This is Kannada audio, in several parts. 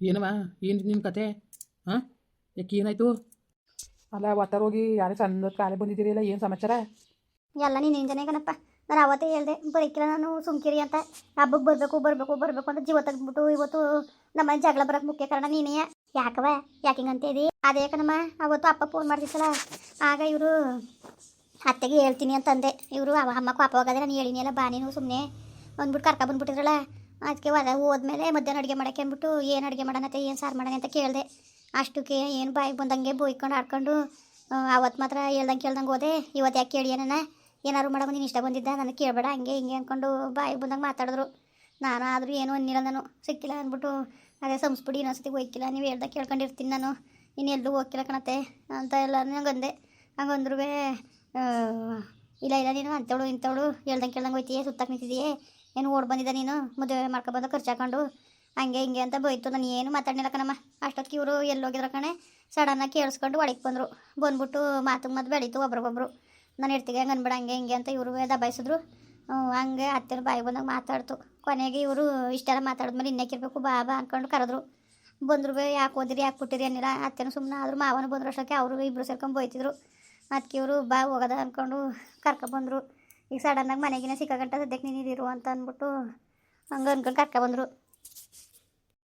ಏನವ? ಏನು ನಿನ್ನ ಕತೆ? ಹಾಂ ಯಾಕೆ ಏನಾಯ್ತು? ಅಲ್ಲ ಒತ್ತರ ಹೋಗಿ ಯಾರೇ ಸಣ್ಣ ಕಾಲೇ ಬಂದಿದ್ದೀರಿ ಏನು ಸಮಾಚಾರ? ಎಲ್ಲ ನೀನಿಂದನೇ ಕಣಪ್ಪ. ನಾನು ಅವತ್ತೇ ಹೇಳ್ದೆ ಬರೀಕಿಲ್ಲ ನಾನು ಸುಮ್ಕಿರಿ ಅಂತ. ಹಬ್ಬಕ್ಕೆ ಬರಬೇಕು ಬರಬೇಕು ಬರಬೇಕು ಅಂತ ಜೀವ ತೆಗೆದ್ಬಿಟ್ಟು ಇವತ್ತು ನಮ್ಮ ಮನೆ ಜಗಳ ಬರೋಕ್ಕೆ ಮುಖ್ಯ ಕಾರಣ ನೀನೇ. ಯಾಕವ ಯಾಕೆ ಹಿಂಗಂತ ಇದಿ ಅದೇ ಕಣಮ್ಮ ಅವತ್ತು ಅಪ್ಪ ಫೋನ್ ಮಾಡ್ತಿಸಲ್ಲ ಆಗ ಇವರು ಅತ್ತೆಗೆ ಹೇಳ್ತೀನಿ ಅಂತಂದೆ. ಇವರು ಅವ ಅಮ್ಮ ಪಾಪ ಹೋಗೋದ್ರೆ ನಾನು ಹೇಳಿನಿ ಅಲ್ಲ ಬಾ ನೀನು ಸುಮ್ಮನೆ ಅಂದ್ಬಿಟ್ಟು ಕರ್ಕ ಬಂದ್ಬಿಟ್ಟಿದ್ರಲ್ಲ. ಅದಕ್ಕೆ ಹೊರ ಹೋದ್ಮೇಲೆ ಮಧ್ಯಾಹ್ನ ಅಡುಗೆ ಮಾಡಕ್ಕೆ ಅಂದ್ಬಿಟ್ಟು, ಏನು ಅಡುಗೆ ಮಾಡೋಣತ್ತೆ ಏನು ಸಾರು ಮಾಡೋಣ? ಅಂತ ಕೇಳಿದೆ. ಅಷ್ಟಕ್ಕೆ ಏನು ಬಾಯಿಗೆ ಬಂದಂಗೆ ಬೋಯ್ಕೊಂಡು ಆಡ್ಕೊಂಡು ಅವತ್ತು ಮಾತ್ರ ಹೇಳ್ದಂಗೆ ಕೇಳ್ದಂಗೆ ಹೋದೆ. ಇವತ್ತು ಯಾಕೆ ಕೇಳಿ ಏನಾನ ಏನಾದ್ರು ಮಾಡೋ ನೀನು ಇಷ್ಟ ಬಂದಿದ್ದ? ನನಗೆ ಕೇಳಬೇಡ. ಹಂಗೆ ಹಿಂಗೆ ಅಂದ್ಕೊಂಡು ಬಾಯಿಗೆ ಬಂದಂಗೆ ಮಾತಾಡಿದ್ರು. ನಾನು ಆದರೂ ಏನೂ ಅನ್ನಿಲ್ಲ ನಾನು. ಸಿಕ್ಕಿಲ್ಲ ಅಂದ್ಬಿಟ್ಟು ಅದೇ ಸಂಸ್ಬಿಡಿ ಇನ್ನೊಂದ್ಸತಿ ಹೋಯ್ಕಿಲ್ಲ. ನೀವು ಹೇಳ್ದಾಗ ಕೇಳ್ಕೊಂಡಿರ್ತೀನಿ ನಾನು. ಇನ್ನು ಎಲ್ಲೂ ಹೋಗಿಲ್ಲ ಕಣತ್ತೆ. ಅಂತ ಎಲ್ಲ ನಂಗಂದೆ ಹಂಗಂದ್ರೂ ಇಲ್ಲ ಇಲ್ಲ ನೀನು ಅಂಥವಳು ಇಂಥವಳು ಹೇಳ್ದಂಗೆ ಕೇಳ್ದಂಗೆ ಹೋಯ್ತೀಯೇ? ಸುತ್ತಕ್ಕೆ ನಿಂತಿದೆಯೇ? ಏನು ಓಡ್ ಬಂದಿದ್ದ ನೀನು? ಮದುವೆ ಮಾಡ್ಕೊಬಂದು ಖರ್ಚು ಹಾಕೊಂಡು? ಹಂಗೆ ಹಿಂಗೆ ಅಂತ ಬೈತು. ನಾನು ಏನು ಮಾತಾಡಲಿಲ್ಲ ಕಣಮ್ಮ. ಅಷ್ಟೊತ್ತಿಗೆ ಇವರು ಎಲ್ಲೋಗಿದ್ರ ಕಣೆ. ಸಡನ್ನಾಗಿ ಕೇಳಿಸ್ಕೊಂಡು ಒಳಗೆ ಬಂದರು. ಬಂದ್ಬಿಟ್ಟು ಮಾತಿಗೆ ಮಾತು ಬೆಳೀತು ಒಬ್ರಿಗೊಬ್ರು. ನಾನು ಇರ್ತಿಗೆ ಹಂಗೆ ಅನ್ಬೇಡ, ಹಂಗೆ ಹಿಂಗೆ ಅಂತ ಇವರು ದಬಾಯಿಸಿದ್ರು. ಬಯಸಿದ್ರು ಹಂಗೆ ಹತ್ತಿರ ಬಾಯಿ ಬಂದಾಗ ಮಾತಾಡ್ತು. ಕೊನೆಗೆ ಇವರು ಇಷ್ಟೆಲ್ಲ ಮಾತಾಡಿದ್ಮೇಲೆ ಇನ್ನಕ್ಕಿರ್ಬೇಕು ಬಾ ಬಾ ಅಂದ್ಕೊಂಡು ಕರೆದ್ರು. ಬಂದ್ರು ಯಾಕೆ ಓದಿರಿ, ಯಾಕೆ ಕೊಟ್ಟಿರಿ ಅನ್ನಿಲ್ಲ. ಅತ್ತೆನೂ ಸುಮ್ಮನೆ ಆದರೂ ಮಾವನು ಬಂದ್ರು ಅಷ್ಟಕ್ಕೆ ಅವರು ಇಬ್ಬರು ಸೇರ್ಕೊಂಡು ಬೈತಿದ್ರು. ಅದಕ್ಕೆ ಇವರು ಬಾ ಹೋಗೋದ ಅಂದ್ಕೊಂಡು ಕರ್ಕೊಬಂದರು. ಈಗ ಸಡನ್ನಾಗಿ ಮನೆಗಿನ ಸಿಕ್ಕಾಗಂಟ ಸದ್ಯಕ್ಕೆ ನೀನಿರು ಅಂತ ಅಂದ್ಬಿಟ್ಟು ಹಂಗೆ ಅನ್ಕೊಂಡು ಕರ್ಕೊಬಂದರು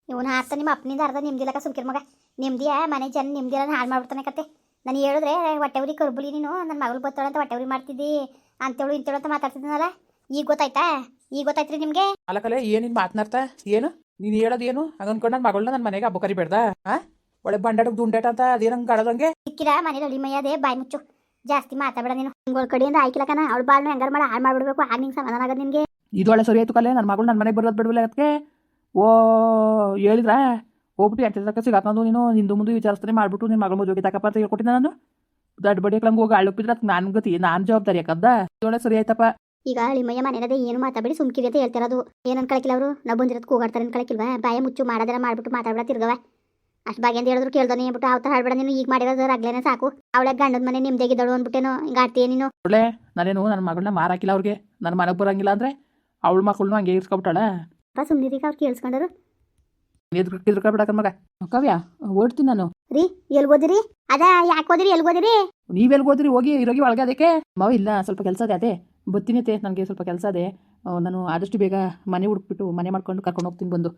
ಇವನು ಆತ ನಿಮ್ಮ ಅಪ್ಪನಿಂದ ಅರ್ಧ ನಿಮ್ದಿಲ್ಲಕ ಸುಮ್ಕಿರ್ ಮಗ. ನಿಮ್ದಿಯ ಮನೆ ಜನ ನಿಮ್ದಿಲ್ಲ ಹಾಳು ಮಾಡ್ಬಿಡ್ತಾನೆ ಕತೆ. ನಾನು ಹೇಳಿದ್ರೆ ಹೊಟ್ಟೆ ಉರಿ ಕರ್ಬುಲಿ ನೀನು ನನ್ನ ಮಗಳು ಬರ್ತಾಳೆ ಅಂತ ಹೊಟ್ಟೆ ಉರಿ ಮಾಡ್ತಿದ್ದಿ ಅಂತೇಳು ಇಂತೇಳು ಅಂತ ಮಾತಾಡ್ತಿದ್ದೀನಲ್ಲ ಈಗ ಗೊತ್ತಾಯ್ತಾ? ಈಗ ಗೊತ್ತಾಯ್ತ್ರಿ ನಿಮಗೆ? ಅಲ್ಲಕಲೆ ಏನು ನಿನ್ ಮಾತನಾಡ್ತಾ ಏನು? ನೀನು ಏನು? ಹಂಗೆ ಅನ್ಕೊಂಡು ನನ್ನ ಮಗಳನ್ನ ನನ್ನ ಮನೆಗೆ ಹಬ್ಬ ಕರಿಬೇಡ್ದ? ಆ? ಒಳ್ಳೆ ಬಂಡಾಟಕ್ಕೆ ದುಂಡಾಟ ಅಂತ ಅದೇನಂಗೆ ಕಾಡೋದಂಗೆ ಸಿಕ್ಕಿರ ಮನೇಲಿ ಅಳಿಮಯ್ಯ ಮೈಯದೇ ಬಾಯಿ ಮುಚ್ಚು. ಜಾಸ್ತಿ ಮಾತಾಡಬೇಡ ನೀನು. ಹಿಂಗೋಳ್ ಕಡೆಯಿಂದ ಆಯ್ಕಿಲಕನ ಅವಳು ಬಾಳ್ನು ಹೆಂಗಾರ ಮಾಡಿ ಹಾಳು ಮಾಡ್ಬಿಡ್ಬೇಕು. ಆಗ ನಿಂಗೆ ಸಮಾಧಾನ ಆಗದ ನಿನಗೆ. ಇದು ಒಳ್ಳೆ ಸರಿ ಆಯ್ತು ಕಲೆ. ನನ್ನ ಮಗಳು ನನ್ನ ಮನೆಗೆ ಬರೋದು ಬಿಡವಿಲ್ಲ ಅದಕ್ಕೆ ಓ ಹೇಳಿದ್ರ? ಹೋಗ್ಬಿಟ್ಟು ಎಂಟು ತನಕ ಸಿಗಾಕೊಂಡು ನೀನು. ನಿಂದು ಮುಂದೆ ವಿಚಾರಿಸ್ತಾನೆ ಮಾಡ್ಬಿಟ್ಟು ನಿನ್ನ ಮಗಳ ಮದುವೆಗೆ ತಕಪ್ಪ ಅಂತ ಹೇಳ್ಕೊಟ್ಟಿದ್ದೆ ನಾನು. ದೊಡ್ಡ ಬಡಿ ಕ್ಲಂಗ್ ಹೋಗಿ ಅಳುಪಿದ್ರೆ ಅದಕ್ಕೆ ನಾನು ಗತಿ ನಾನು ಜವಾಬ್ದಾರಿ ಯಾಕಂದ? ಇದು ಒಳ್ಳೆ ಸರಿ ಆಯ್ತಪ್ಪ. ಈಗ ಅಳಿಮಯ್ಯ ಮನೆಯದ ಏನು ಮಾತಾಡಿ ಸುಮ್ಕಿರಿ ಅಂತ ಹೇಳ್ತಿರೋದು ಏನು ಅನ್ಕೊಳಕಿಲ್ಲ ಅವರು? ನಾವು ಬಂದಿರೋದು ಕೂಗಾಡ್ತಾರೆ ಕಳಕಿಲ್ವಾ? ಬಾಯ ಮುಚ್ಚು ಮಾಡೋದೆಲ್ಲ ಮಾಡ್ಬಿಟ್ಟು ಮಾತಾಡ್ಬಿಡ ತಿರ್ಗವ ಅಷ್ಟು ಬಾಗಿ ಅಂತ ಹೇಳಿದ್ರು ಕೇಳ್ದಾನೆ ಬಿಟ್ಟು ಅವತ್ತ ಹಾಡ್ಬೇಡ ನೀನು ಈಗ ಮಾಡಿರೋದು ಆಗ್ಲೇನೆ ಸಾಕು. ಅವಳೆ ಗಂಡದ ಮನೆ ನಿಮ್ದೇಗಿದ್ದಳು ಅಂದ್ಬಿಟ್ಟೇನೋ ಹಿಂಗೆ ಆಡ್ತೀಯ ನೀನು? ಒಳ್ಳೆ ನಾನೇನು ನನ್ನ ಮಗಳನ್ನ ಮಾರಾಕಿಲ್ಲ ಅವ್ರಿಗೆ. ನನ್ನ ಮನೆಗೆ ಬರಂಗಿಲ್ಲ ಅಂದರೆ ಅವಳ ಮಕ್ಕಳನ್ನ ಹಂಗೆ ಇರ್ಸ್ಕೊಬಿಟ್ಟಾಳೆ. ಅಪ್ಪ ಸುಮ್ಮನಿರೀಗ ಅವ್ರು ಕೇಳಿಸ್ಕೊಂಡರು ಎದ್ರು ಎದ್ರಕೊಬಿಡಕ ಮಗ. ಕವ್ಯ ಓಡ್ತೀನಿ ನಾನು. ರೀ ಎಲ್ಲಿ ಓದಿರಿ ಅದ ಯಾಕೆ ಓದಿರಿ ಎಲ್ಲಿ ಓದಿರಿ ಎಲ್ಲಿ ಹೋದ್ರಿ? ಹೋಗಿ ಇರೋಗಿ ಒಳಗೆ ಅದಕ್ಕೆ. ಮಾವ ಇಲ್ಲ ಸ್ವಲ್ಪ ಕೆಲಸ ಅದೇ ಅದೇ. ಬರ್ತೀನಿ ಅತ್ತೆ ನನಗೆ ಸ್ವಲ್ಪ ಕೆಲಸ ಅದೇ ಆ, ನಾನು ಆದಷ್ಟು ಬೇಗ ಮನೆ ಹುಡುಕ್ಬಿಟ್ಟು ಮನೆ ಮಾಡ್ಕೊಂಡು ಕರ್ಕೊಂಡು ಹೋಗ್ತೀನಿ ಬಂದು.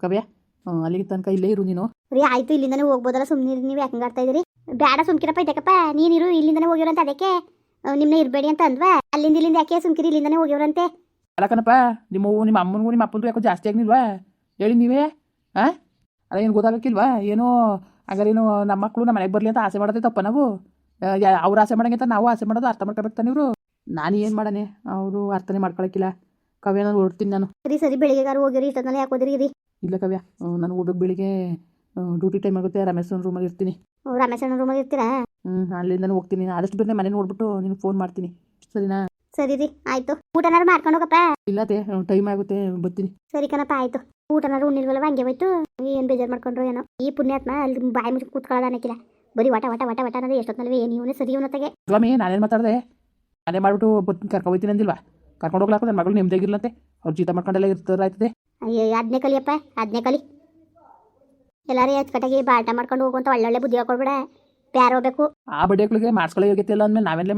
ಕವ್ಯಾ ಕಾವ್ಯ. ಆ, ಅಲ್ಲಿಗೆ ತನಕ ಇಲ್ಲೇ ಇರು ನೀನು. ರೀ ಆಯ್ತು ಇಲ್ಲಿಂದನೇ ಹೋಗ್ಬೋದಲ್ಲ ಸುಮ್ಮನೆ ನೀವು ಯಾಕೆ ಆಡ್ತಾ ಇದ್ರಿ? ಬೇಡ ಸುಮ್ಕಿರಪ್ಪ ಇದಕ್ಕಪ್ಪ ನೀನಿರು ಇಲ್ಲಿಂದನೇ ಹೋಗಿರಂತ ಅದಕ್ಕೆ ನಿಮ್ಮನ್ನ ಇರಬೇಡಿ ಅಂತ ಅಂದ್ವಾ. ಅಲ್ಲಿಂದ ಇಲ್ಲಿಂದ ಯಾಕೆ ಸುಮ್ಕಿರಿ ಇಲ್ಲಿಂದನೇ ಹೋಗಿರಂತೆ ಅಲ್ಲ ಕಣಪ್ಪ ನಿಮ್ಮ ನಿಮ್ಮ ಅಮ್ಮನಿಗೂ ನಿಮ್ಮ ಅಪ್ಪನಿಗೂ ಯಾಕೋ ಜಾಸ್ತಿ ಆಗಿಲ್ವಾ ಹೇಳಿ ನೀವೇ ಹಾಂ ಅಲ್ಲ ಏನು ಗೊತ್ತಾಗಕ್ಕಿಲ್ವಾ? ಏನೋ ಹಂಗಾರೇನು ನಮ್ಮ ಮಕ್ಕಳು ನಮ್ಮ ಮನೆಗೆ ಬರಲಿ ಅಂತ ಆಸೆ ಮಾಡೋದೇ ತಪ್ಪ ನಾವು? ಅವ್ರು ಆಸೆ ಮಾಡಂಗೆ ಅಂತ ನಾವು ಆಸೆ ಮಾಡೋದು ಅರ್ಥ ಮಾಡ್ಕೋಬೇಕು ತಾನಿವ್ರು ಇವರು? ನಾನು ಏನು ಮಾಡನೆ? ಅವರು ಅರ್ಥನೇ ಮಾಡ್ಕೊಳಕ್ಕಿಲ್ಲ. ಕವಿ ನಾನು ಹೊರಡ್ತೀನಿ ನಾನು. ಸರಿ ಸರಿ ಬೆಳಿಗ್ಗೆಗಾರು ಹೋಗಿರಿ ಇಷ್ಟೊತ್ತಲ್ಲಿ ಯಾಕೆ ಹೋದಿರಿ ರೀ ಇಲ್ಲ ಕವ್ಯ ನಾನು ಹೋಗ್ಬೇಕು ಬೆಳಿಗ್ಗೆ ಡ್ಯೂಟಿ ಟೈಮ್ ಆಗುತ್ತೆ ರಮೇಶನ್ ರೂಮಲ್ಲಿ ಇರ್ತೀನಿ. ರಮೇಶನ್ ರೂಮಲ್ಲಿ ಇರ್ತೀರಾ? ಹ್ಞೂ ನಾನು ಹೋಗ್ತೀನಿ. ಆದಷ್ಟು ಬೇರೆ ಮನೆ ನೋಡ್ಬಿಟ್ಟು ನಿನಗೆ ಫೋನ್ ಮಾಡ್ತೀನಿ. ಸರಿನಾ? ಸರಿ ರೀ ಆಯ್ತು. ಊಟನಾರು ಮಾಡ್ಕೊಂಡು ಹೋಗಪ್ಪ? ಇಲ್ಲತ್ತೆ ಟೈಮ್ ಆಗುತ್ತೆ ಬರ್ತೀನಿ. ಸರಿ ಕಣಪ್ಪ ಆಯ್ತು. ಊಟನಾರು ಉಣ್ಣಿಲ್ವಲ್ಲ ಹಂಗೆ ಹೋಯ್ತು. ಏನು ಬೇಜಾರು ಮಾಡ್ಕೊಂಡ್ರು ಏನೋ. ಈ ಪುಣ್ಯಾತ್ಮ ಅಲ್ಲಿ ಬಾಯಿ ಮುಚ್ಚಿ ಕೂತ್ಕೊಳ್ಳೋದು ಅನ್ನಕ್ಕಿಲ್ಲ ಬರೀ ವಟ ವಟ ವಟ ವಟ ಅನ್ನೋದು ಎಷ್ಟೊತ್ತಲ್ಲಿ ಏನು ಇವನೇ ಸರಿ ಇವನತ್ತಾಗೆ ಸ್ವಾಮಿ ನಾನೇನು ಮಾತಾಡಿದೆ? ನಾನೇ ಮಾಡ್ಬಿಟ್ಟು ಬರ್ತೀನಿ ಕರ್ಕೊಂಡು ಹೋಗ್ತೀನಿ ಅಂದಿಲ್ವಾ? ಕರ್ಕೊಂಡು ಹೋಗ್ಲಾಕ ನನ್ನ ಮಗಳು ನೆಮ್ಮದಿಯಾಗಿರ್ಲಂತೆ ಅವ್ರು ಜೀತ ಮಾಡ್ಕೊಂಡೆಲ್ಲ ಇರ್ತಾರೆ ಆಯ್ತದೆ ಅಯ್ಯೋ ಅದನ್ನೇ ಕಲಿಯಪ್ಪ ಅದನ್ನೇ ಕಲಿ. ಎಲ್ಲರೂ ಎಚ್ಕಟ್ಟಾಗಿ ಬಾಟ ಮಾಡ್ಕೊಂಡು ಹೋಗುವಂತ ಒಳ್ಳೊಳ್ಳೆ ಬುದ್ಧಿ ಹಾಕೊಳ್ಬೇಡ ಪ್ಯಾರ ಹೋಗ್ಬೇಕು ಆ ಬಡ್ಡೆಗಳಿಗೆ ಮಾಡ್ಸ್ಕೊಳ್ಳಿ ಯೋಗ್ಯತೆ ಇಲ್ಲ ಅಂದಮೇಲೆ ನಾವೇನ್ಲೇ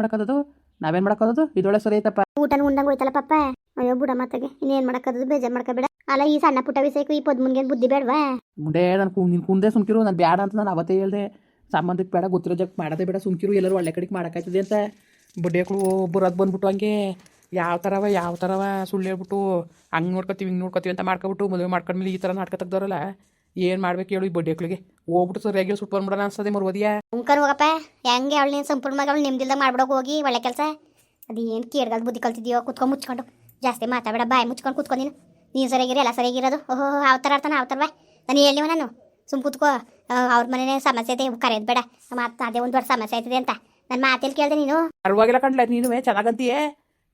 ನಾವೇನ್ ಮಾಡೋದು ಇದೊಳೆ ಸರಿ ಐತಪ್ಪ ಊಟನ ಉಂಡಂಗೆ ಹೋಯ್ತಲ್ಲ ಪಪ್ಪ ಅಯ್ಯೋ ಬುಡ ಮತ್ತಗೆ ಇನ್ನೇನು ಮಾಡಕ್ಕದು ಬೇಜಾರು ಮಾಡ್ಕೋಬೇಡ ಅಲ್ಲ ಈ ಸಣ್ಣ ಪುಟ್ಟ ವಿಷಯಕ್ಕೂ ಈ ಪದ್ ಮುಂದೆ ಬುದ್ಧಿ ಬೇಡವಾ? ಮುಂದೆ ನಾನು ನಿನ್ ಕುಂದೆ ಸುಮ್ಕಿರು ನಾನು ಬೇಡ ಅಂತ ನಾನು ಅವತ್ತೇ ಹೇಳ್ದೆ. ಸಂಬಂಧಕ್ಕೆ ಬೇಡ ಗೊತ್ತಿರೋ ಜಗ್ ಮಾಡೋದೇ ಬೇಡ ಸುಮ್ಕಿರು ಎಲ್ಲರೂ ಒಳ್ಳೆ ಕಡೆಗೆ ಮಾಡೋಕ್ಕಾಯ್ತದೆ ಅಂತ. ಬುಡ್ಡೆಗಳು ಒಬ್ಬರು ಅದ್ ಬಂದ್ಬಿಟ್ಟು ಹಂಗೆ ಯಾವ ಥರವ ಯಾವ ಥರವ ಸುಳ್ಳು ಹೇಳ್ಬಿಟ್ಟು ಹಂಗೆ ನೋಡ್ಕೊತೀವಿ ಹಿಂಗೆ ನೋಡ್ಕೊತೀವಿ ಅಂತ ಮಾಡ್ಕೊಬಿಟ್ಟು ಮದುವೆ ಮಾಡ್ಕೊಂಡ್ಮೇಲೆ ಈ ಥರ ನಾಟಕ ತೆಗ್ದವ್ರಲ್ಲ ಏನು ಮಾಡ್ಬೇಕು ಹೇಳು ಈ ಬಡ್ಡೆಗಳಿಗೆ ಹೋಗ್ಬಿಟ್ಟು ಸರಿಯಾಗಿ ಸುಟ್ಟು ಬಂದ್ಬಿಡೋಣ ಅನ್ಸದೆ ಮರುವದಿಯಾ ಉಂಕರ್ ಹೋಗಪ್ಪ ಹೆಂಗೆ ಅವಳು ನೀನು ಸಂಪೂರ್ಣ ಮಗ ಅವಳು ನಿಮ್ದಿಲ್ದಾಗ ಮಾಡ್ಬಿಡೋಕೆ ಹೋಗಿ ಒಳ್ಳೆ ಕೆಲಸ. ಅದು ಏನು ಕೇಳ್ದಾಗ ಬುದ್ಧಿ ಕಲ್ತಿದ್ಯೋ ಕುತ್ಕೊಂಡು ಮುಚ್ಕೊಂಡು. ಜಾಸ್ತಿ ಮಾತಾಡಬೇಡ ಬಾಯ್ ಮುಚ್ಕೊಂಡು ಕುತ್ಕೊಂಡು ನೀನು. ಸರಿಯಾಗಿರ ಸರಿಯಾಗಿರಿ ಎಲ್ಲ ಸರಿಯಾಗಿರೋದು. ಓಹೋ ಯಾವ ಥರ ಆಡ್ತಾನೆ ಯಾವ ಥರವ ನಾನು ಹೇಳಿವ ನಾನು. ಸುಮ್ ಕುತ್ಕೋ ಅವ್ರ ಮನೇನೆ ಸಮಸ್ಯೆ ಇದೆ ಕರೆಯೋದು ಬೇಡ. ಮತ್ತೆ ಅದೇ ಒಂದು ದೊಡ್ಡ ಸಮಸ್ಯೆ ಆಯ್ತದೆ ಅಂತ. ನನ್ನ ಮಾತೇಲಿ ಕೇಳ್ದೆ ನೀನು. ಪರವಾಗಿಲ್ಲ ಕಣ್ಲ ನೀನು ಚೆನ್ನಾಗಂತೀಯೇ?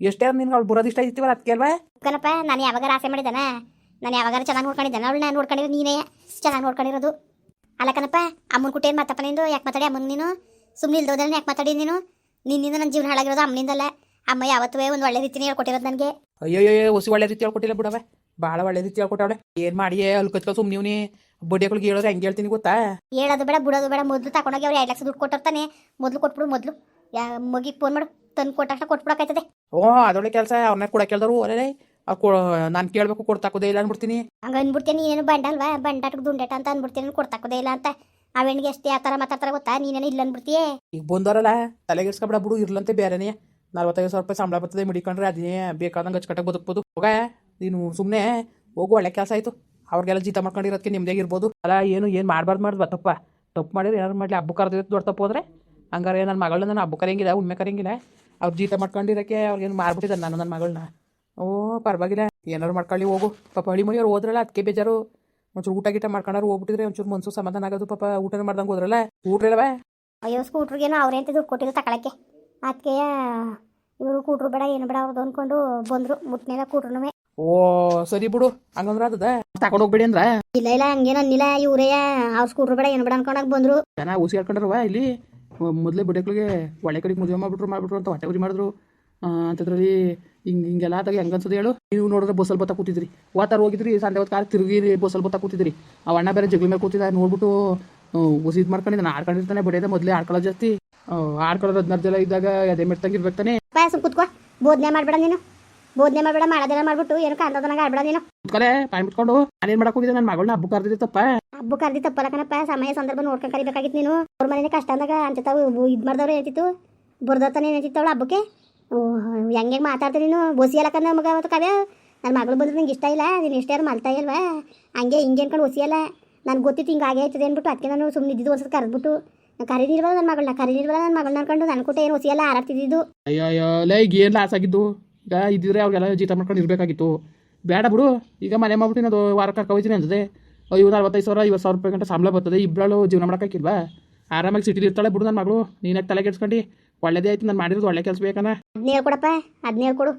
ಎಷ್ಟೇ ನಿನ್ಗೆ ಅವ್ಳು ಬರೋದು ಇಷ್ಟ ಇರ್ತೀವಲ್ಲ ಅದಕ್ಕೆ ಅಲ್ವಾ? ಕಣಪ್ಪ ನಾನು ಯಾವಾಗಾರ ಆಸೆ ಮಾಡಿದ್ದಾನ ನಾನು ಯಾವಾಗಾರ ಚೆನ್ನಾಗಿ ನೋಡ್ಕೊಂಡಿದ್ದಾನೆ? ಅವಳನ್ನ ನೋಡ್ಕೊಂಡಿರೋ ನೀನೇ. ಚೆನ್ನಾಗಿ ನೋಡ್ಕೊಂಡಿರೋದು. ಅಲ್ಲ ಕಣಪ್ಪ ಅಮ್ಮನ ಕುಟ್ಟೇನ್ ಮಾತಪ್ಪ ನಿಂದು? ಯಾಕೆ ಮಾತಾಡಿ ಅಮ್ಮನ ನೀನು? ಸುಮ್ಮನೆ ಇಲ್ದೋದ್ರೆ ಯಾಕೆ ಮಾತಾಡಿ ನೀನು? ನಿನ್ನಿಂದ ನನ್ನ ಜೀವನ ಹಾಳಾಗಿರೋದು ಅಮ್ಮನಿಂದಲ್ಲ. ಅಮ್ಮ ಯಾವತ್ತೂ ಒಂದು ಒಳ್ಳೆ ರೀತಿನೇ ಹೇಳ್ಕೊಟ್ಟಿರೋದು ನನಗೆ. ಅಯ್ಯೋ ಹೊಸ ಒಳ್ಳೆ ರೀತಿ ಹೇಳ್ಕೊಟ್ಟಿಲ್ಲ ಬಿಡವ ಭಾಳ ಒಳ್ಳೆ ರೀತಿ ಹೇಳ್ಕೊಟ್ಟವಳೆ. ಏನ್ ಮಾಡಿ ಅಲ್ಲಿ ಕತ್ಕೊ ಸುಮ್ಮನೆ ನೀವ್ನಿ ಬಡ್ಡಿಗಳಿಗೆ ಹೇಳೋದು ಹೆಂಗೆ ಹೇಳ್ತೀನಿ ಗೊತ್ತಾ? ಹೇಳೋದು ಬೇಡ ಬಿಡೋದು ಬೇಡ. ಮೊದಲು ತಗೊಂಡೋಗಿ ಅವ್ರು ಎರಡು ಲಕ್ಷ ದುಡ್ಡು ಕೊಟ್ಟಿರ್ತಾನೆ ಮೊದಲು ಕೊಟ್ಬಿಡು ಮೊದಲು. ಯಾ ಮಗಿಗೆ ಫೋನ್ ಮಾಡು. ತಂದು ಕೊಟ್ಟ ಕೊಟ್ಬಿಡಕಾಯ್ತದೆ. ಓ ಅದೊಳ್ಳೆ ಕೆಲಸ. ಅವ್ರನ್ನ ಕೂಡ ಕೇಳಿದ್ರು ಅರೇ ನಾನು ಕೇಳಬೇಕು ಕೊಡ್ತಾಕೋದೇ ಇಲ್ಲ ಅನ್ಬಿಡ್ತೀನಿ. ಹಂಗ ಅನ್ಬಿಡ್ತೀನಿ ನೀನೇನು ಬಂಡಲ್ವಾ ಬಂಡಾಟಕ್ಕೆ ದುಂಡಾಟ ಅಂತ ಅನ್ಬಿಡ್ತೀನಿ ಕೊಡ್ತಾಕೋದೇ ಇಲ್ಲ ಅಂತ. ಅವೆಣ್ಣಿಗೆ ಎಷ್ಟು ಯಾವ ಥರ ಮಾತಾಡ್ತಾರೆ ಗೊತ್ತಾ? ನೀನೇನು ಇಲ್ಲ ಅನ್ಬಿಡ್ತೀಯೇ? ಈಗ ಬಂದವರಲ್ಲ ತಲೆಗೆಡ್ಸ್ಕೊಬೇಡ ಬಿಡು ಇರ್ಲಂತೆ ಬೇರೆನೇ. ನಲ್ವತ್ತೈದು ಸಾವಿರ ರೂಪಾಯಿ ಸಂಬಳ ಬರ್ತದೆ ಮಿಡಿಕೊಂಡ್ರೆ ಅದೇ ಬೇಕಾದಂಗೆ ಅಚ್ಚುಕಟ್ಟಾಗಿ ಬದುಕ್ಬೋದು. ಹೋಗ ನೀನು ಸುಮ್ಮನೆ ಹೋಗು ಒಳ್ಳೆ ಕೆಲಸ ಆಯಿತು. ಅವ್ರಿಗೆಲ್ಲ ಜೀತ ಮಾಡ್ಕೊಂಡಿರೋದಕ್ಕೆ ನಿಮ್ಮದೇ ಇರ್ಬೋದು. ಅಲ್ಲ ಏನು ಏನು ಮಾಡಬಾರ್ದು ಮಾಡ್ದು ತಪ್ಪ ತಪ್ಪು ಮಾಡಿದ್ರೆ ಏನಾರು ಮಾಡಲಿ. ಹಬ್ಬ ಕರೆದಿರೋದು ದೊಡ್ಡ ತಪ್ಪು ಹೋದ್ರೆ? ಹಂಗಾರೆ ನನ್ನ ಮಗಳನ್ನ ನಾನು ಹಬ್ಬ ಕರೆಯಂಗಿಲ್ಲ ಉಮ್ಮೆ ಕರೆಯಂಗಿಲ್ಲ. ಅವ್ರು ಜೀತ ಮಾಡ್ಕೊಂಡಿರೋಕ್ಕೆ ಅವ್ರಿಗೇನು ಮಾರ್ಬಿಟ್ಟಿದ್ದಾರೆ ನಾನು ನನ್ನ ಮಗಳನ್ನ ಓ ಪರವಾಗಿಲ್ಲ. ಏನಾರು ಮಾಡ್ಕೊಳ್ಳಿ ಹೋಗು. ಪಾಪ ಹಳಿ ಮನೆಯವ್ರು ಹೋದ್ರಲ್ಲ ಅದಕ್ಕೆ ಬೇಜಾರು. ಒಂಚೂರು ಊಟ ಗೀಟ ಮಾಡ್ಕೊಂಡಾರು ಹೋಗ್ಬಿಟ್ಟಿದ್ರೆ ಒಂಚೂರು ಮನ್ಸು ಸಮಾಧಾನ ಆಗೋದು ಪಾಪ ಊಟ ಮಾಡ್ದಂಗೆ ಹೋದ್ರಲ್ಲ. ಊಟ ಇಲ್ಲವೇ ಅಯ್ಯೋ ಸ್ಕೂಟ್ರಿಗೇನೋ ಅವ್ರೇ ಅಂತ ದುಡ್ಡು ಕೊಟ್ಟಿಲ್ಲ ತಗೊಳಕ್ಕೆ ಅದಕ್ಕೆ ಇವರು ಕೂಟ್ರು ಬೇಡ ಏನು ಬೇಡ ಅವ್ರದ್ದು ಅಂದ್ಕೊಂಡು ಬಂದ್ರು. ಮುಟ್ನೆಲ್ಲ ಕೂಟ್ರು ಓ ಸರಿ ಬಿಡು. ಹಂಗಂದ್ರ ಅದ ತಗೊಂಡ್ ಹೋಗ್ಬೇಡಿ ಅಂದ್ರ? ಇಲ್ಲ ಇಲ್ಲ ಹಂಗೇನ ಅನ್ನಿಲ್ಲ. ಇವರೇ ಅವ್ರ ಸ್ಕೂಟ್ರು ಬೇಡ ಏನು ಬೇಡ ಅನ್ಕೊಂಡಾಗ ಬಂದ್ರು. ಜನ ಉಸಿ ಹಾಕೊಂಡ್ರವ ಇಲ್ಲಿ? ಮೊದಲೇ ಬಡ್ಡೆಗಳಿಗೆ ಒಳ್ಳೆ ಕಡೆಗೆ ಮದುವೆ ಮಾಡ್ಬಿಟ್ರು ಮಾಡ್ಬಿಟ್ರು ಅಂತ ಹೊಟ್ಟೆ ಉರಿ ಮಾಡಿದ್ರು. ಅಂತದ್ರಲ್ಲಿ ಹಿಂಗೆ ಹಿಂಗೆಲ್ಲ ಆದಾಗ ಹೆಂಗೆ ಅನ್ಸೋದು ಹೇಳು? ನೀವು ನೋಡಿದ್ರೆ ಬಸ್ಸಲ್ಲಿ ಬತ್ತಾ ಕೂತಿದ್ರಿ. ವಾತಾರ ಹೋಗಿದ್ರಿ, ಸಂಡೆ ಹೊತ್ತು ಕಾರ್ ತಿರುಗಿ ಬಸ್ಸಲ್ಲಿ ಬತ್ತಾ ಕೂತಿದ್ರಿ. ಆ ಅಣ್ಣ ಬೇರೆ ಜಗಳ ಮೇಲೆ ಕೂತಿದ್ದ ನೋಡ್ಬಿಟ್ಟು ಉಸಿದ್ ಇದು ಮಾಡ್ಕೊಂಡಿದ್ದೆ ನಾನು ಆಡ್ಕೊಂಡಿರ್ತಾನೆ ಬಡಿಯೋದೆ ಮೊದಲೇ ಆಡ್ಕೊಳ್ಳೋ ಜಾಸ್ತಿ. ಆಡ್ಕೊಳ್ಳೋದು ಹದಿನಾರು ಜನ ಇದ್ದಾಗ ಅದೇ ಮೆಟ್ಟಂಗೆ ಇರ್ಬೇಕು ತಾನೆ? ಕೂತ್ಕೋ ಬೋಧನೆ ಮಾಡಬೇಡ ನೀನು. ಬೋಧನೆ ಮಾಡಬೇಡ ಮಾಡದೇನ ಮಾಡ್ಬಿಟ್ಟು ಏನು ಕಾಂತದನಾಗ ಆಡ್ಬೇಡ ನೀನು. ಕುತ್ಕಲೆ ಪಾಯ್ ಬಿಟ್ಕೊಂಡು ನಾನು ಮಾಡಕ್ಕೆ ಹೋಗಿದ್ದೆ? ನನ್ನ ಮಗಳನ್ನ ಹಬ್ಬ ಕರೆದಿದ್ದೆ ತಪ್ಪ ಹಬ್ಬ ಕರ್ದಿ ತಪ್ಪಲ್ಲ ಕಣಪ್ಪ ಸಮಯ ಸಂದರ್ಭ ನೋಡ್ಕೊಂಡು ಕರಿಬೇಕಾಗಿತ್ತು ನೀನು. ಅವ್ರ ಮನೇನೆ ಕಷ್ಟ ಅಂದಾಗ ಅಂತಾವು ಇದು ಮಾಡ್ದವ್ರು ಏನಿತ್ತು ಬರ್ದತ್ತಾನೆ ಅವಳು ಹಬ್ಬಕ್ಕೆ? ಹೆಂಗೆ ಹೆಂಗೆ ಮಾತಾಡ್ತೀನಿ ನೀನು? ಒಸಿಯಲ್ಲ ಕಣ್ಣ ಮಗ ಅವತ್ತು ಕಾವ್ಯ. ನನ್ನ ಮಗಳು ಬಂದ್ರೆ ನಿಂಗೆ ಇಷ್ಟ ಇಲ್ಲ ನೀನು ಇಷ್ಟ ಯಾರು ಮಲ್ತಾ ಇಲ್ವಾ? ಹಂಗೆ ಹಿಂಗೆ ಅನ್ಕೊಂಡು ಒಸಿಯಲ್ಲ ನನಗೆ ಗೊತ್ತಿತ್ತು ಹಿಂಗೆ ಆಗೇ ಆಯ್ತದೆ ಅಂದ್ಬಿಟ್ಟು ಅದಕ್ಕೆ ನಾನು ಸುಮ್ಮನೆ ಇದ್ದಿದ್ದು ಒಂದ್ಸತಿ ಕರೆದ್ಬಿಟ್ಟು. ಕರೀನಿರ್ಬಲ್ಲ ನನ್ನ ಮಗಳನ್ನ ಕರೀನಿಲ್ವಲ್ಲ ನನ್ನ ಮಗಳನ್ನ ಅನ್ಕೊಂಡು ನನ್ನ ಕೂಟ ಏನು ಒಸಿಯಲ್ಲ ಹಾರಾಡ್ತಿದ್ದು ಅಯ್ಯೋ ಅಯ್ಯೋ ಲೈಕ್ ಏನು ಲಾಸ್ ಆಗಿದ್ದು? ಈಗ ಇದ್ದಿದ್ರೆ ಅವ್ರಿಗೆಲ್ಲ ಜೀತ ಮಾಡ್ಕೊಂಡು ಇರಬೇಕಾಗಿತ್ತು. ಬೇಡ ಬಿಡು ಈಗ ಮನೆ ಮಾಡ್ಬಿಟ್ಟು ಅದು ವಾರ ಕರ್ಕೊ ಹೋಗ್ತೀನಿ ಅಂತದೆ ಐವತ್ತು ಅರವತ್ತೈದು ಸಾವಿರ ಐವತ್ತು ಸಾವಿರ ರೂಪಾಯಿ ಗಂಟೆ ಸಂಬಳ ಬರ್ತದೆ ಇಬ್ಬಳು ಜೀವನ ಮಾಡೋಕ್ಕಾಗಿಲ್ವಾ ಆರಾಮಾಗಿ ಸಿಟಿಲಿ ಇರ್ತಾಳೆ ಬಿಡು ನನ್ನ ಮಗಳು ನೀನಾಗ ತಲೆ ಕೆಡ್ಸ್ಕೊಂಡು. ಒಳ್ಳೇದೇ ಆಯ್ತು ನಾನು ಮಾಡಿರೋದು ಒಳ್ಳೆ ಕೆಲಸ ಬೇಕನ ಅದ್ನೇ ಕೊಡಪ್ಪ ಅದ್ನೇ ಹೇಳ್ಕೊಡು.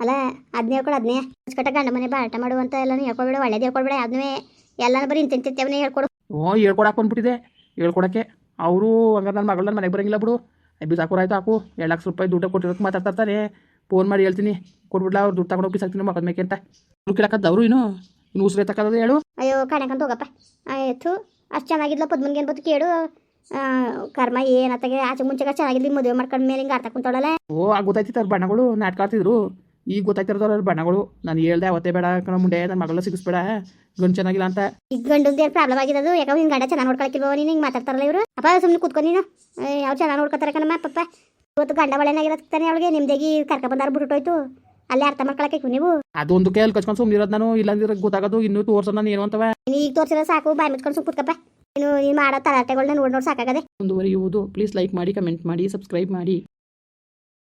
ಅಲ್ಲ ಅದ್ನೇ ಕೊಡು ಅದ್ನೇ. ಕಟ್ಟ ಗಂಡ ಮನೆ ಬಾಟ ಮಾಡುವಂತ ಎಲ್ಲನೂ ಹೇಳ್ಕೊಬೇಡ ಒಳ್ಳೇದು ಹೇಳ್ಕೊಡ್ಬೇಡ ಅದನ್ನೇ ಎಲ್ಲನೂ ಬರೀ ಇಂತಿಂತೇವನೇ ಹೇಳ್ಕೊಡು. ಓ ಹೇಳ್ಕೊಡಕ್ಕೆ ಬಂದ್ಬಿಟ್ಟಿದೆ ಹೇಳ್ಕೊಡಕ್ಕೆ. ಅವರು ಹಂಗಾರೆ ನನ್ನ ಮಗಳು ನನ್ನ ಮನೆಗೆ ಬರಂಗಿಲ್ಲ ಬಿಡು. ಬಿಸಾಕೋರು ಆಯ್ತು ಹಾಕು. ಎರಡು ಲಕ್ಷ ರೂಪಾಯಿ ದುಡ್ಡು ಕೊಟ್ಟಿರೋಕೆ ಮಾತಾಡ್ತಾರೆ ಫೋನ್ ಮಾಡಿ ಹೇಳ್ತೀನಿ. ಕೊಟ್ಬಿಡ್ಲಾ ಅವ್ರು ದುಡ್ಡು ತಗೊಂಡು ಹೋಗಿ ಮಗದ ಮೇಕೆ ಅಂತ. ದುಡ್ಡು ಅವರು ಇನ್ನು. ಇನ್ನು ಉಸಿರೇ ತಕ್ಕದ ಹೇಳು. ಅಯ್ಯೋ ಕಣಕಂತ ಹೋಗಪ್ಪ. ಆಯ್ತು. ಅಷ್ಟು ಚೆನ್ನಾಗಿದ್ಲ ಪದ್ಮನ್ಗೆ ಅನ್ಬೋದು ಕೇಳು. ಆ, ಕರ್ಮ ಏನತ್ತಾಗೆ ಆಚೆ ಮುಂಚೆಗೆ ಚೆನ್ನಾಗಿದ್ದು ಮದುವೆ ಮಾಡ್ಕೊಂಡ ಮೇಲೆ ಹಿಂಗೆ ಅರ್ಥ ಕುಂತಾಳಲ್ಲ ಓ ಆ ಗೊತ್ತಾಯ್ತಿತ್ತು ಅವ್ರ ಬಣ್ಣಗಳು. ನಾಟಕ ಆಡ್ತಿದ್ರು. ಈಗ ಗೊತ್ತಾಯ್ತಿರೋದು ಅವ್ರ ಬಣ್ಣಗಳು. ನಾನು ಹೇಳ್ದೆ ಅವತ್ತೇ ಬೇಡ ಕಣ ಮುಂಡೆ ನನ್ನ ಮಗಳ ಸಿಗಿಸ್ಬೇಡ. ಗಂಡು ಚೆನ್ನಾಗಿಲ್ಲ ಅಂತ. ಈಗ ಗಂಡಂದು ಏನು ಪ್ರಾಬ್ಲಮ್ ಅದು ಯಾಕೋ ನಿನ್ನ ಗಂಡ ಚೆನ್ನಾಗಿ ನೋಡ್ಕೊಳಕ್ಕಿಲ್ವ ನೀನು? ಹಿಂಗೆ ಮಾತಾಡ್ತಾರಲ್ಲ ಇವರು? ಅಪ್ಪ ಸುಮ್ಮನೆ ಕೂತ್ಕೊ ನೀನು. ಯಾವ ಚೆನ್ನಾಗಿ ನೋಡ್ಕೊತಾರೆ ಕಣಮ್ಮ ಪಪ್ಪ ಇವತ್ತು ಗಂಡ ಒಳ್ಳೆನಾಗಿರತ್ತಾನೆ ತಾನೆ ಅವಳಿಗೆ? ನಿಮ್ದೇಗಿ ಕರ್ಕ ಬಂದಾರ ಬಿಟ್ಟೋಯ್ತು ಅಲ್ಲೇ ಅರ್ಥ ಮಾಡ್ಕೊಳಕ್ಕೆ ನೀವು? ಅದೊಂದು ಕೇಳಿ ಕಚ್ಕೊಂಡು ಸುಮ್ಮನಿರೋದು ನಾನು. ಇಲ್ಲಾಂದ್ರೆ ಗೊತ್ತಾಗೋದು. ಇನ್ನೂ ತೋರ್ಸೋ ನಾನು ಏನು ಅಂತವ? ಈಗ ತೋರಿಸಿರೋ ಸಾಕು. ಬಾಯ್ ಮುಚ್ಕೊಂಡು ಸುಮ್ಮನೆ ಕುತ್ಕಪ್ಪ. ನೀನು ನೀನು ಮಾಡೋ ತಲಾಟೆಗಳನ್ನ ನೋಡಿ ನೋಡಿ ಸಾಕಾಗದೆ. ಮುಂದುವರಿಯುವುದು. ಪ್ಲೀಸ್ ಲೈಕ್ ಮಾಡಿ ಕಮೆಂಟ್ ಮಾಡಿ ಸಬ್ಸ್ಕ್ರೈಬ್ ಮಾಡಿ.